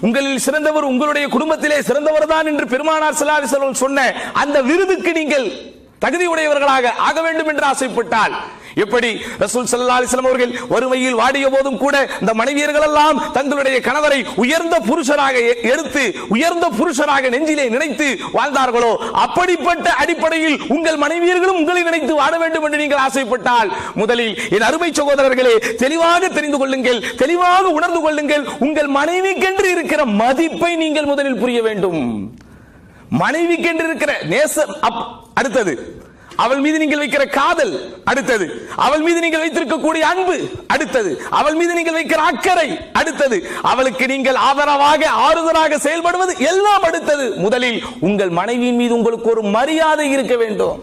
உங்களில் சிறந்தவர் உங்களுடைய குடும்பத்திலே சிறந்தவர் தான் என்று பெருமானார் ஸல்லல்லாஹு சொன்ன அந்த விருதுக்கு நீங்கள் தகுதியுடையவர்களாக ஆக வேண்டும் என்று ஆசைப்பட்டால் எப்படி ரசூல் சல்லா அலிஸ்லாம் அவர்கள் வறுமையில் வாடிய போதும் கூட இந்த மனைவியர்கள் எல்லாம் தங்களுடைய கணவரை உயர்ந்த புருஷராக எடுத்து உயர்ந்த புருஷராக நெஞ்சிலே நினைத்து வாழ்ந்தார்களோ? அப்படிப்பட்ட அடிப்படையில் உங்கள் மனைவியர்களும் உங்களை நினைத்து வாழ வேண்டும் என்று நீங்கள் ஆசைப்பட்டால் முதலில் என் அருமை சகோதரர்களே தெளிவாக தெரிந்து கொள்ளுங்கள் தெளிவாக உணர்ந்து கொள்ளுங்கள். உங்கள் மனைவிக்கென்று இருக்கிற மதிப்பை நீங்கள் முதலில் புரிய வேண்டும். மனைவிக்கென்று இருக்கிற நேசம் அப்- அடுத்தது அவள் மீது நீங்கள் வைக்கிற காதல் அடுத்தது. அவள் மீது நீங்கள் வைத்திருக்கக்கூடிய அன்பு அடுத்தது. அவள் மீது நீங்கள் வைக்கிற அக்கறை அடுத்தது. அவளுக்கு நீங்கள் ஆதரவாக ஆறுதலாக செயல்படுவது எல்லாம் அடுத்தது. முதலில் உங்கள் மனைவியின் மீது உங்களுக்கு ஒரு மரியாதை இருக்க வேண்டும்.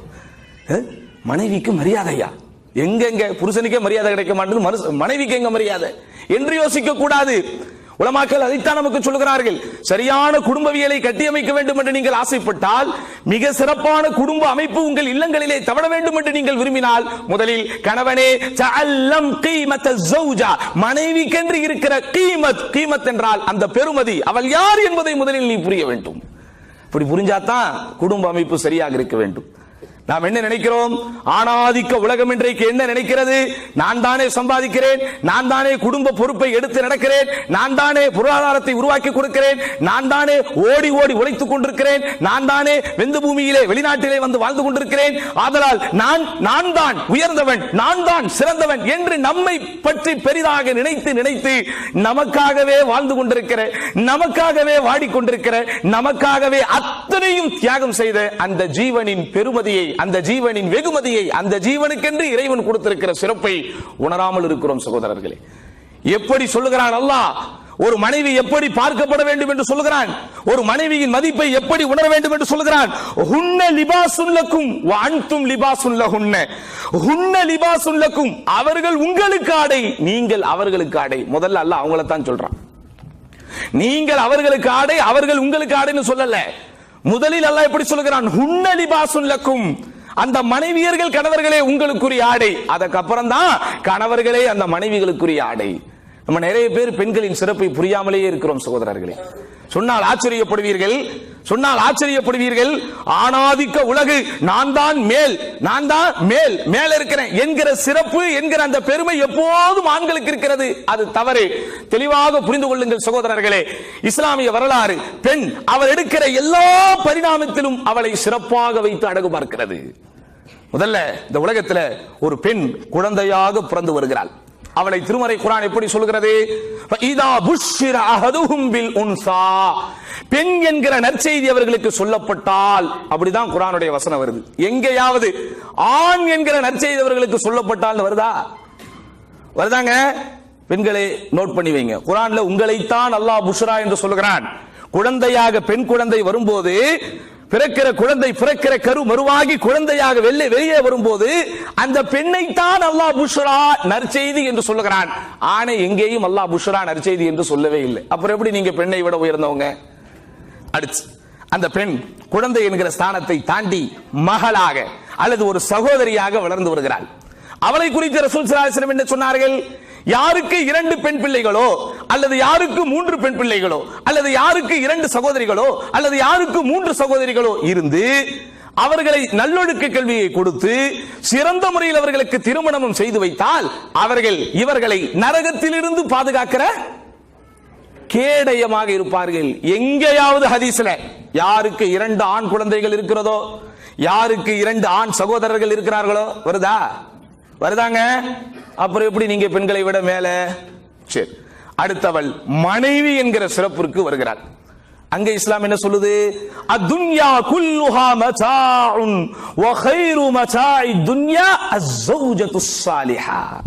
மனைவிக்கு மரியாதையா? எங்கெங்க? புருஷனுக்கே மரியாதை கிடைக்க மாட்டேங்குது மனுஷ- மனைவிக்கு எங்க மரியாதை? என்று யோசிக்க கூடாது. உலமாக்கள் அதைத்தான் நமக்கு சொல்லுகிறார்கள். சரியான குடும்பவியலை கட்டியமைக்க வேண்டும் என்று நீங்கள் ஆசைப்பட்டால் மிக சிறப்பான குடும்ப அமைப்பு உங்கள் இல்லங்களிலே தவழ வேண்டும் என்று நீங்கள் விரும்பினால் முதலில் கணவனே தஅல்லம் கீமத்த ஜௌஜா மனைவிக்கென்று இருக்கிற கீமத் கீமத் என்றால் அந்த பெருமதி அவள் யார் என்பதை முதலில் நீ புரிய வேண்டும். இப்படி புரிஞ்சாதான் குடும்ப அமைப்பு சரியாக இருக்க வேண்டும். நாம் என்ன நினைக்கிறோம்? ஆணாதிக்க உலகம் இன்றைக்கு என்ன நினைக்கிறது? நான் தானே சம்பாதிக்கிறேன் நான் தானே குடும்ப பொறுப்பை எடுத்து நடக்கிறேன் நான் தானே பொருளாதாரத்தை உருவாக்கி கொடுக்கிறேன் நான் தானே ஓடி ஓடி உழைத்துக் கொண்டிருக்கிறேன் நான் தானே வெந்து பூமியிலே வெளிநாட்டிலே வந்து வாழ்ந்து கொண்டிருக்கிறேன். ஆதலால் நான் நான் தான் உயர்ந்தவன் நான் தான் சிறந்தவன் என்று நம்மை பற்றி பெரிதாக நினைத்து நினைத்து நமக்காகவே வாழ்ந்து கொண்டிருக்கிற நமக்காகவே வாடிக்கொண்டிருக்கிற நமக்காகவே அத்தனையும் தியாகம் செய்த அந்த ஜீவனின் பெருமதியை அந்த ஜீவனின் வெகுமதியை அந்த ஜீவனுக்கென்று இறைவன் கொடுத்திருக்கிற சிறப்பை உணராமல் இருக்கிறோம் சகோதரர்களே. எப்படி சொல்லுகிறான் அல்லாஹ்? ஒரு மனைவி எப்படி பார்க்கப்பட வேண்டும் என்று சொல்லுகிறான்? ஒரு மனைவியின் மதிப்பை எப்படி உணர வேண்டும் என்று சொல்லுகிறான்? ஹுன்ன லிபாசுல்லக்கும் அன்தும் லிபாசுல்ல ஹுன்ன லிபாசுல்லக்கும் அவர்கள் உங்களுக்கு ஆடை நீங்கள் அவர்களுக்கு ஆடை. முதல்ல அல்லாஹ் அவங்கள தான் சொல்றான். நீங்கள் அவர்களுக்கு ஆடை அவர்கள் உங்களுக்கு ஆடைன்னு சொல்லல. முதலில் அல்லாஹ் எப்படி சொல்லுகிறான்? ஹுன்ன லிபாசுன் லக்கும். அந்த மனைவியர்கள் கணவர்களே உங்களுக்குரிய ஆடை. அதுக்கப்புறம் தான் கணவர்களே அந்த மனைவிகளுக்குரிய ஆடை. நம்ம நிறைய பேர் பெண்களின் சிறப்பை புரியாமலேயே இருக்கிறோம் சகோதரர்களே. சொன்னால் ஆச்சரியப்படுவீர்கள் சொன்னால் ஆச்சரியப்படுவீர்கள் ஆணாதிக்க உலகு நான் தான் மேல் நான் தான் மேல் மேல இருக்கிறேன் என்கிற சிறப்பு என்கிற அந்த பெருமை எப்போதும் ஆண்களுக்கு இருக்கிறது. அது தவறு. தெளிவாக புரிந்து கொள்ளுங்கள் சகோதரர்களே. இஸ்லாமிய வரலாறு பெண் அவர் எடுக்கிற எல்லா பரிணாமத்திலும் அவளை சிறப்பாக வைத்து அடகு பார்க்கிறது. முதல்ல இந்த உலகத்துல ஒரு பெண் குழந்தையாக பிறந்து வருகிறாள். அவளை திருமறை குரான் எப்படி சொல்கிறது இதா பில் உன்சா. பெண் என்கிற நற்செய்தி அவர்களுக்கு சொல்லப்பட்டால் அப்படிதான் குரானுடைய வசனம் வருது. எங்கேயாவது ஆண் என்கிற நற்செய்தி அவர்களுக்கு சொல்லப்பட்டால் வருதா? வருதாங்க? பெண்களை நோட் பண்ணி வைங்க. குரான்ல உங்களைத்தான் அல்லாஹ் புஷ்ரா என்று சொல்லுகிறான். குழந்தையாக பெண் குழந்தை வரும்போது பிறக்கிற குழந்தை பிறக்கிற கரு மறுவாகி குழந்தையாக வெளியே வெளியே வரும்போது அந்த பெண்ணைத்தான் அல்லாஹ் புஷ்ரா நற்செய்தி என்று சொல்லுகிறான். ஆனை எங்கேயும் அல்லாஹ் புஷ்ரா நற்செய்தி என்று சொல்லவே இல்லை. அப்புறம் எப்படி நீங்க பெண்ணை விட உயர்ந்தவங்க? அடுத்து அந்த பெண் குழந்தை என்கிற ஸ்தானத்தை தாண்டி மகளாக அல்லது ஒரு சகோதரியாக வளர்ந்து வருகிறாள். அவளை குறித்து ரசூல் சலாஹம் என்ன சொன்னார்கள்? யாருக்கு இரண்டு பெண் பிள்ளைகளோ அல்லது யாருக்கு மூன்று பெண் பிள்ளைகளோ அல்லது யாருக்கு இரண்டு சகோதரிகளோ அல்லது யாருக்கு மூன்று சகோதரிகளோ இருந்து அவர்களை நல்லொழுக்க கல்வியை கொடுத்து சிறந்த முறையில் அவர்களுக்கு திருமணமும் செய்து வைத்தால் அவர்கள் இவர்களை நரகத்திலிருந்து பாதுகாக்கிற கேடயமாக இருப்பார்கள். எங்கேயாவது ஹதீஸ்ல யாருக்கு இரண்டு ஆண் குழந்தைகள் இருக்கிறதோ யாருக்கு இரண்டு ஆண் சகோதரர்கள் இருக்கிறார்களோ வருதா? வருதாங்க? அப்புறம் எப்படி நீங்க பெண்களை விட மேல? சரி. அடுத்தவள் மனைவி என்கிற சிறப்பிற்கு வருகிறாள். அங்க இஸ்லாம் என்ன சொல்லுது? அத்துன்யா குல்லுஹா மதாஉன் வ கைரு மதாஇ துன்யா அஸ்ஸௌஜத்து ஸாலிஹா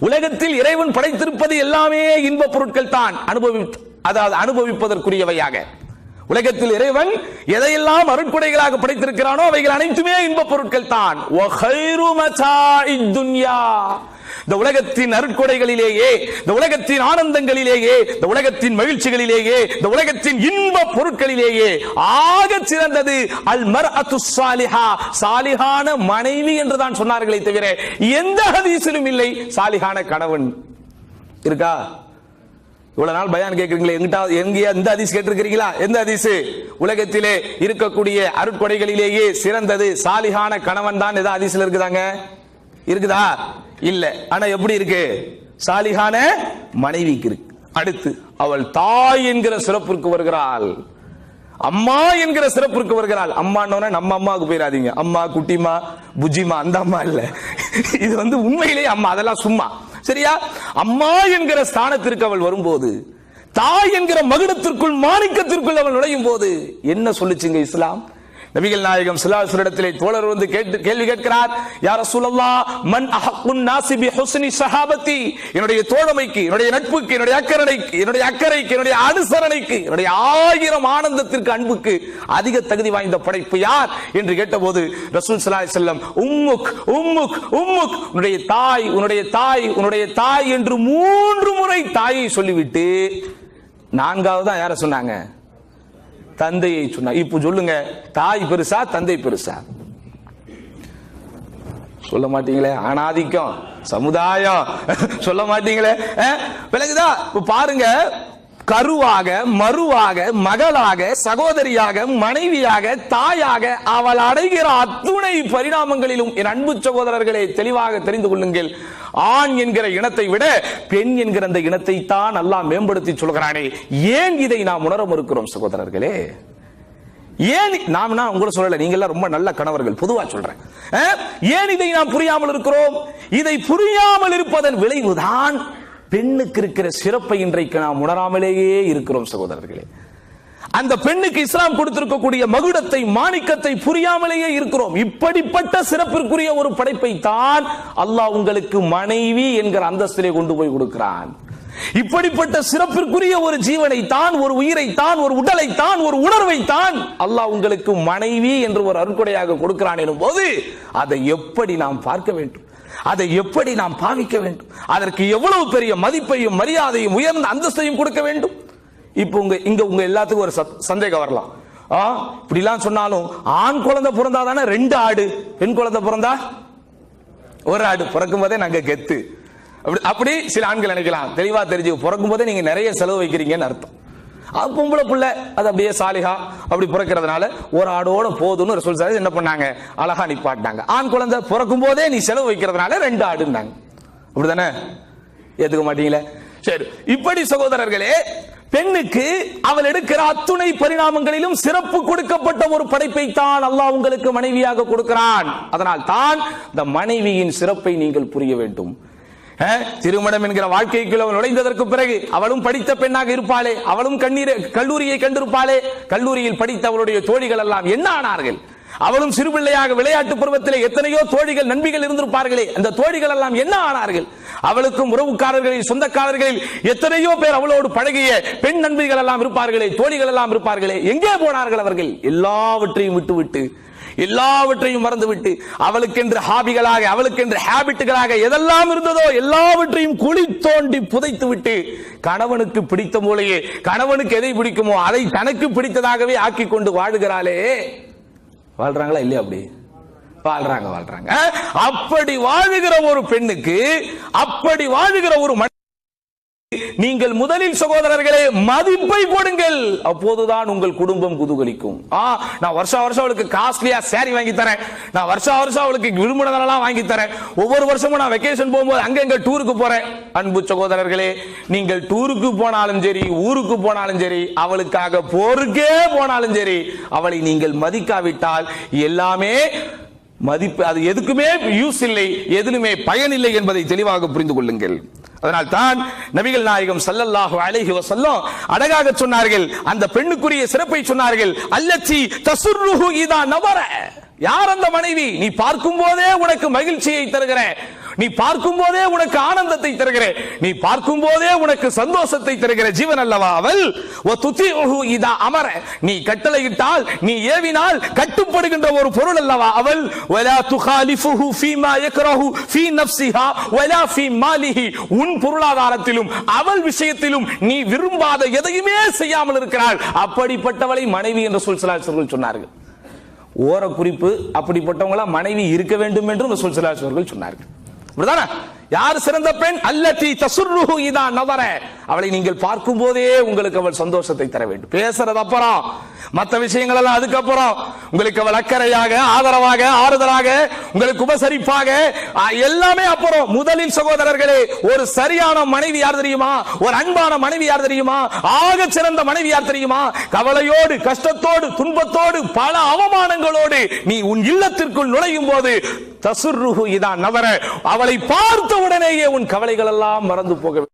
உலகத்தில் இறைவன் படைத்திருப்பது எல்லாமே இன்ப பொருட்கள் தான். அனுபவி அதாவது அனுபவிப்பதற்குரியவையாக. உலகத்தில் இறைவன் எதையெல்லாம் அருட்குடைகளாக படைத்திருக்கிறானோ அவைகள் அனைத்துமே இன்ப பொருட்கள் தான். இந்த உலகத்தின் அருட்கொடைகளிலேயே இந்த உலகத்தின் ஆனந்தங்களிலேயே இந்த உலகத்தின் மகிழ்ச்சிகளிலேயே இந்த உலகத்தின் இன்ப பொருட்களிலேயே ஆக சிறந்தது அல் மர் சாலிஹா. சாலிஹான மனைவி என்றுதான் சொன்னார்களே தவிர எந்த ஹதீஸிலும் இல்லை. சாலிஹான கணவன் இருக்கா? இவ்வளவு நாள் பயான் கேக்குறீங்களே எங்கிட்ட எங்கேயா எந்த அதிசு கேட்டிருக்கிறீங்களா? எந்த அதிசு உலகத்திலே இருக்கக்கூடிய அருட்கொடைகளிலேயே சிறந்தது சாலிகான கணவன் தான் ஏதோ அதிசல இருக்குதாங்க? இருக்குதா? இல்ல. ஆனா எப்படி இருக்கு? சாலிகான மனைவிக்கு இருக்கு. அடுத்து அவள் தாய் என்கிற சிறப்பிற்கு வருகிறாள். அம்மா என்கிற சிறப்பிற்கு வருகிறாள். அம்மான்னு நம்ம அம்மாவுக்கு போயிடாதீங்க. அம்மா குட்டிமா புஜிமா அந்த அம்மா இல்ல. இது வந்து உண்மையிலேயே அம்மா அதெல்லாம் சும்மா. சரியா? அம்மா என்கிற ஸ்தானத்திற்கு அவள் வரும்போது தாய் என்கிற மகுடத்திற்குள் மாணிக்கத்திற்குள் அவள் நுழையும் போது என்ன சொல்லுச்சுங்க இஸ்லாம்? நபிகள் நாயகம் சிலாசுரிடத்திலே தோழர் வந்து கேட்டு கேள்வி கேட்கிறார் யார சொல்லல்லா மன் அஹக்குன் நாசிபி ஹுஸ்னி சஹாபத்தி என்னுடைய தோழமைக்கு என்னுடைய நட்புக்கு என்னுடைய அக்கரணைக்கு என்னுடைய அக்கறைக்கு என்னுடைய அனுசரணைக்கு என்னுடைய ஆயிரம் ஆனந்தத்திற்கு அன்புக்கு அதிக தகுதி வாய்ந்த படைப்பு யார்? என்று கேட்டபோது ரசூல் சலாய் செல்லம் உம்முக் உம்முக் உம்முக் உன்னுடைய தாய் உன்னுடைய தாய் உன்னுடைய தாய் என்று மூன்று முறை தாயை சொல்லிவிட்டு நான்காவது தான் யார சொன்னாங்க? தந்தையை சொன்னா. இப்போ சொல்லுங்க தாய் பெருசா தந்தை பெருசா? சொல்ல மாட்டீங்களே? ஆணாதிக்கம் சமுதாயம். சொல்ல மாட்டீங்களே? விளங்குதா இப்ப பாருங்க கருவாக மருவாக மகளாக சகோதரியாக மனைவியாக தாயாக அவள் அடைகிற அத்துணை பரிணாமங்களிலும் என் அன்பு சகோதரர்களே தெளிவாக தெரிந்து கொள்ளுங்கள். ஆண் என்கிற இனத்தை விட பெண் என்கிற அந்த இனத்தை தான் அல்லாஹ் மேம்படுத்தி சொல்கிறானே. ஏன் இதை நாம் உணர மறுக்கிறோம் சகோதரர்களே? ஏன் நாம் நான் உங்களை சொல்லல நீங்க எல்லாம் ரொம்ப நல்ல கணவர்கள் பொதுவா சொல்றேன். ஏன் இதை நாம் புரியாமல் இருக்கிறோம்? இதை புரியாமல் இருப்பதன் விளைவுதான் பெண்ணுக்கு இருக்கிற சிறப்பை இன்றைக்கு நாம் உணராமலேயே இருக்கிறோம் சகோதரர்களே. அந்த பெண்ணுக்கு இஸ்லாம் கொடுத்திருக்கக்கூடிய மகுடத்தை மாணிக்கத்தை புரியாமலேயே இருக்கிறோம். இப்படிப்பட்ட சிறப்பிற்குரிய ஒரு படைப்பை தான் அல்லாஹ் உங்களுக்கு மனைவி என்கிற அந்தஸ்திலே கொண்டு போய் கொடுக்கிறான். இப்படிப்பட்ட சிறப்பிற்குரிய ஒரு ஜீவனை தான் ஒரு உயிரை தான் ஒரு உடலை தான் ஒரு உணர்வை தான் அல்லாஹ் உங்களுக்கு மனைவி என்று ஒரு அருண்கொடையாக கொடுக்கிறான் எனும் போது அதை எப்படி நாம் பார்க்க வேண்டும்? அதை எப்படி நாம் பாவிக்க வேண்டும்? அதற்கு எவ்வளவு பெரிய மதிப்பையும் மரியாதையும் உயர்ந்த அந்தஸ்தையும் கொடுக்க வேண்டும்? இப்போ உங்க இங்க உங்க எல்லாத்துக்கும் ஒரு சத்- சந்தேகம் வரலாம். ஆ? இப்படிலாம் சொன்னாலும் ஆண் குழந்தை பிறந்தா தானே ரெண்டு ஆடு? பெண் குழந்தை பிறந்தா? ஒரு ஆடு. பிறக்கும் போதே நாங்க கெத்து. அப்படி அப்படி சில ஆண்கள் நினைக்கலாம். தெளிவா தெரிஞ்சு பிறக்கும் போதே நீங்க நிறைய செலவு வைக்கிறீங்கன்னு அர்த்தம். அது பொம்பளை புள்ள. அது அப்படியே சாலிகா அப்படி பிறக்கிறதுனால ஒரு ஆடோட போதும்னு ரசூல் சொல்லி என்ன பண்ணாங்க? அழகா நிப்பாட்டினாங்க. ஆண் குழந்தை பிறக்கும் போதே நீ செலவு வைக்கிறதுனால ரெண்டு ஆடுனாங்க அப்படிதானே? ஏத்துக்க மாட்டீங்களே? சரி இப்படி சகோதரர்களே பெண்ணுக்கு அவள் எடுக்கிற அத்துணை பரிணாமங்களிலும் சிறப்பு கொடுக்கப்பட்ட ஒரு படைப்பை தான் அல்லாஹ் உங்களுக்கு மனைவியாக கொடுக்கிறான். அதனால் தான் இந்த மனைவியின் சிறப்பை நீங்கள் புரிய வேண்டும். திருமணம் என்கிற வாழ்க்கைக்குள் அவள் நுழைந்ததற்கு பிறகு அவளும் படித்த பெண்ணாக இருப்பாளே அவளும் கண்ணீர் கல்லூரியை கண்டிருப்பாளே. கல்லூரியில் படித்த அவளுடைய தோழிகள் எல்லாம் என்ன ஆனார்கள்? அவளும் சிறுபிள்ளையாக விளையாட்டு பருவத்திலே எத்தனையோ தோழிகள் நண்பிகள் இருந்திருப்பார்களே. அந்த தோழிகள் எல்லாம் என்ன ஆனார்கள்? அவளுக்கும் உறவுக்காரர்களில் சொந்தக்காரர்களில் எத்தனையோ பேர் அவளோடு பழகிய பெண் நண்பிகள் எல்லாம் இருப்பார்களே தோழிகள் எல்லாம் இருப்பார்களே. எங்கே போனார்கள் அவர்கள்? எல்லாவற்றையும் விட்டுவிட்டு எல்லாவற்றையும் மறந்துவிட்டு அவளுக்கென்று ஹாபிகளாக அவளுக்கென்று ஹேபிட்டுகளாக எதெல்லாம் இருந்ததோ எல்லாவற்றையும் குழி தோண்டி புதைத்து விட்டு கணவனுக்கு பிடித்த போலயே கணவனுக்கு எதை பிடிக்குமோ அதை தனக்கு பிடித்ததாகவே ஆக்கி கொண்டு வாழுகிறாளே. வாழ்றாங்களா இல்லையா அப்படி? வாழ்றாங்க வாழ்றாங்க. அப்படி வாழுகிற ஒரு பெண்ணுக்கு அப்படி வாழுகிற ஒரு மனித நீங்கள் முதலில் சகோதரர்களே மதிப்பை கொடுங்கள் அப்போதுதான் உங்கள் குடும்பம் குதூகலிக்கும். ஆ நான் வருஷம் வருஷம் அவளுக்கு காஸ்ட்லியா சாரி வாங்கி தரேன். நான் வருஷம் வருஷம் அவளுக்கு விரும்பினதெல்லாம் வாங்கி தரேன். ஒவ்வொரு வருஷமும் நான் வெக்கேஷன் போகும்போது அங்கங்க டூருக்கு போறேன். அன்பு சகோதரர்களே நீங்கள் டூருக்கு போனாலும் சரி ஊருக்கு போனாலும் சரி அவளுக்காக போருக்கே போனாலும் சரி அவளை நீங்கள் மதிக்காவிட்டால் எல்லாமே மதிப்பு அது எதுக்குமே யூஸ் இல்லை எதிலுமே பயன் இல்லை என்பதை தெளிவாக புரிந்து கொள்ளுங்கள். அதனால் தான் நபிகள் நாயகம் சல்லல்லாஹு அலைஹி வசல்லம் அழகாக சொன்னார்கள். அந்த பெண்ணுக்குரிய சிறப்பை சொன்னார்கள். அல்லச்சி தசுர்ருஹு இதா நவர. யார் அந்த மனைவி? நீ பார்க்கும் போதே உனக்கு மகிழ்ச்சியை தருகிற நீ பார்க்கும் போதே உனக்கு ஆனந்தத்தை தருகிறேன். நீ பார்க்கும் போதே உனக்கு சந்தோஷத்தை தருகிற ஜீவன் அல்லவா அவள்? இதா அமர. நீ கட்டளையிட்டால் நீ ஏவினால் கட்டுப்படுகின்ற ஒரு பொருள் அல்லவா அவள்? வலா துகாலிஃபுஹு ஃபீமா யக்ரஹு ஃபீ நஃப்ஸிஹா வலா ஃபீ மாலிஹி. உன் பொருளாதாரத்திலும் அவள் விஷயத்திலும் நீ விரும்பாத எதையுமே செய்யாமல் இருக்கிறாள். அப்படிப்பட்டவளை மனைவி என்று சொல் சொல்லாசர்கள் சொன்னார்கள். ஓர குறிப்பு அப்படிப்பட்டவங்களா மனைவி இருக்க வேண்டும் என்றும் ரசூல் சலாஹ் அவர்கள் சொன்னார்கள். யார் சிறந்த பெண்? அல்லத்தி தசுர்ருஹு இதா நவர. அவளை நீங்கள் பார்க்கும் போதே உங்களுக்கு அவள் சந்தோஷத்தை தர வேண்டும். பேசுறது அப்புறம். மத்த விஷயங்கள் எல்லாம் அதுக்கப்புறம். உங்களுக்கு அவள் அக்கறையாக ஆதரவாக ஆறுதலாக உங்களுக்கு உபசரிப்பாக எல்லாமே அப்புறம். முதலில் சகோதரர்களே ஒரு சரியான மனைவி யார் தெரியுமா? ஒரு அன்பான மனைவி யார் தெரியுமா? ஆக சிறந்த மனைவி யார் தெரியுமா? கவலையோடு கஷ்டத்தோடு துன்பத்தோடு பல அவமானங்களோடு நீ உன் இல்லத்திற்குள் நுழையும் போது தசுர்ருஹு இதான் நவர. அவளை பார்த்த உடனேயே உன் கவலைகள் எல்லாம் மறந்து போக